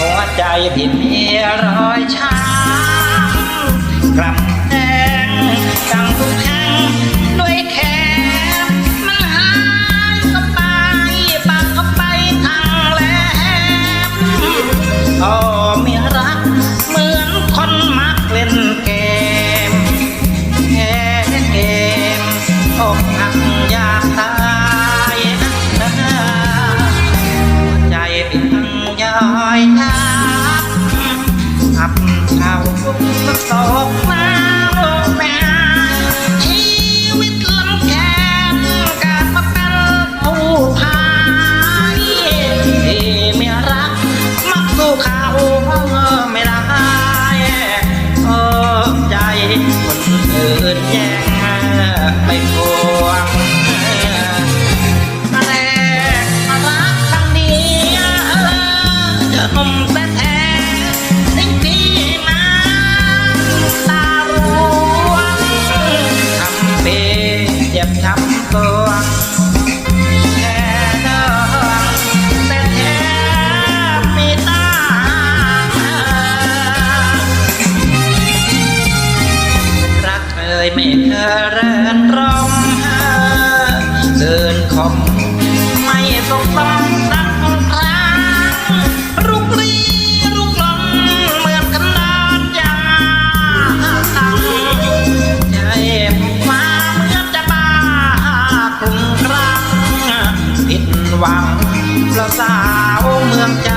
หัวใจที่มีรอยช้ำกลับแดงดังทุกแห่ ่ เล่นเกมแค่เกมอกหักอยากตายนะใจเป็นย้อยทับอับเข่าตก คนอื่นแย่งไปพ ไม่เคยเรินรมเดินคมไม่สงสารสักครั้งรุกรีรุกลงเหมือนกันนานยาตังใจผมมาเหมือนจะบ้ากลุ่มครั้งผิดหวังเพราะสาวเมืองจ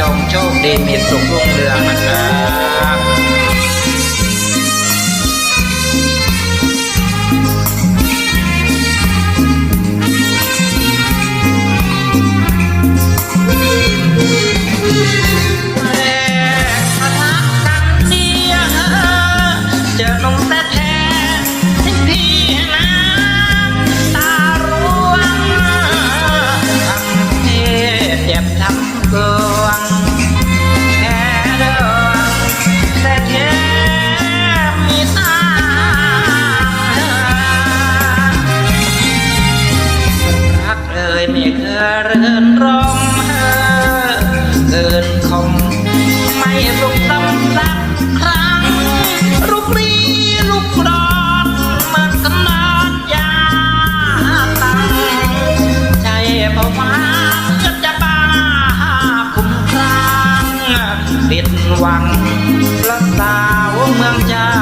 จงโชคดีมีสุขรุ่งเรืองนะครับ ยไม่เคยเรื่นรมเกินคงไม่สุขสำสักครั้งลุกรีลุกรอนมันกำนัดยาตังใจเพราะว่าก็จะบ้าคุ้มครั่งผิดหวังพระสาวเมืองจาน